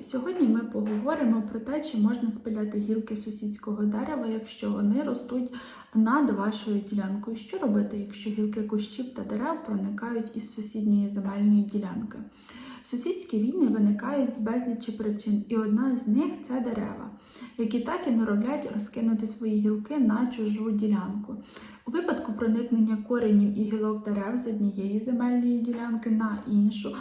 Сьогодні ми поговоримо про те, чи можна спиляти гілки сусідського дерева, якщо вони ростуть над вашою ділянкою. Що робити, якщо гілки кущів та дерев проникають із сусідньої земельної ділянки? Сусідські війни виникають з безлічі причин, і одна з них це дерева, які так і норовлять розкинути свої гілки на чужу ділянку. У випадку проникнення коренів і гілок дерев з однієї земельної ділянки на іншу,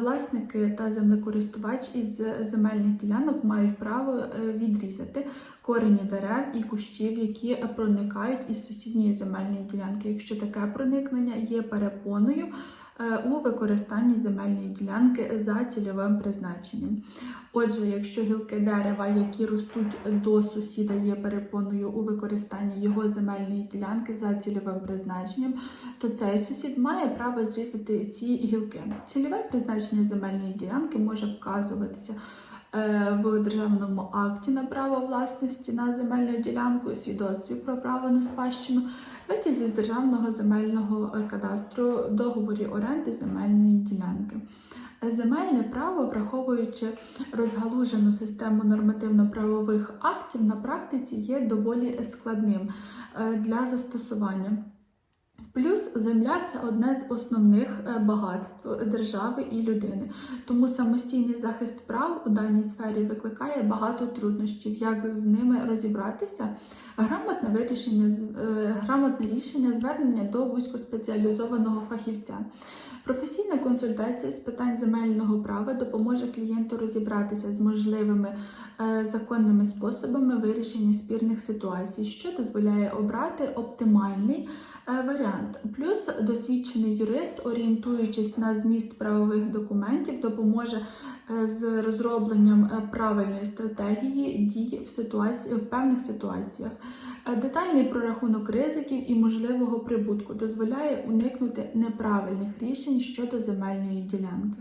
власники та землекористувач із земельних ділянок мають право е, відрізати корені дерев і кущів, які проникають із сусідньої земельної ділянки, якщо таке проникнення є перепоною е, у використанні земельної ділянки за цільовим призначенням. Отже, якщо гілки дерева, які ростуть до сусіда, є перепоною у використанні його земельної ділянки за цільовим призначенням, то цей сусід має право зрізати ці гілки. Цільове призначення земельної ділянки може вказуватися е, в державному акті на право власності на земельну ділянку, і свідоцтві про право на спадщину, витязі з державного земельного е, кадастру, договорі оренди земельної ділянки. Земельне право, враховуючи розгалужену систему нормативно-правових актів, на практиці є доволі складним е, для застосування. Плюс земля це одне з основних е, багатств держави і людини. Тому самостійний захист прав у даній сфері викликає багато труднощів. Як з ними розібратися? Грамотне вирішення, е, грамотне рішення звернення до вузькоспеціалізованого фахівця. Професійна консультація з питань земельного права допоможе клієнту розібратися з можливими е, законними способами вирішення спірних ситуацій, що дозволяє обрати оптимальний е, варіант. Плюс досвідчений юрист, орієнтуючись на зміст правових документів, допоможе е, з розробленням правильної стратегії дій в ситуації в певних ситуаціях. Детальний прорахунок ризиків і можливого прибутку дозволяє уникнути неправильних рішень щодо земельної ділянки.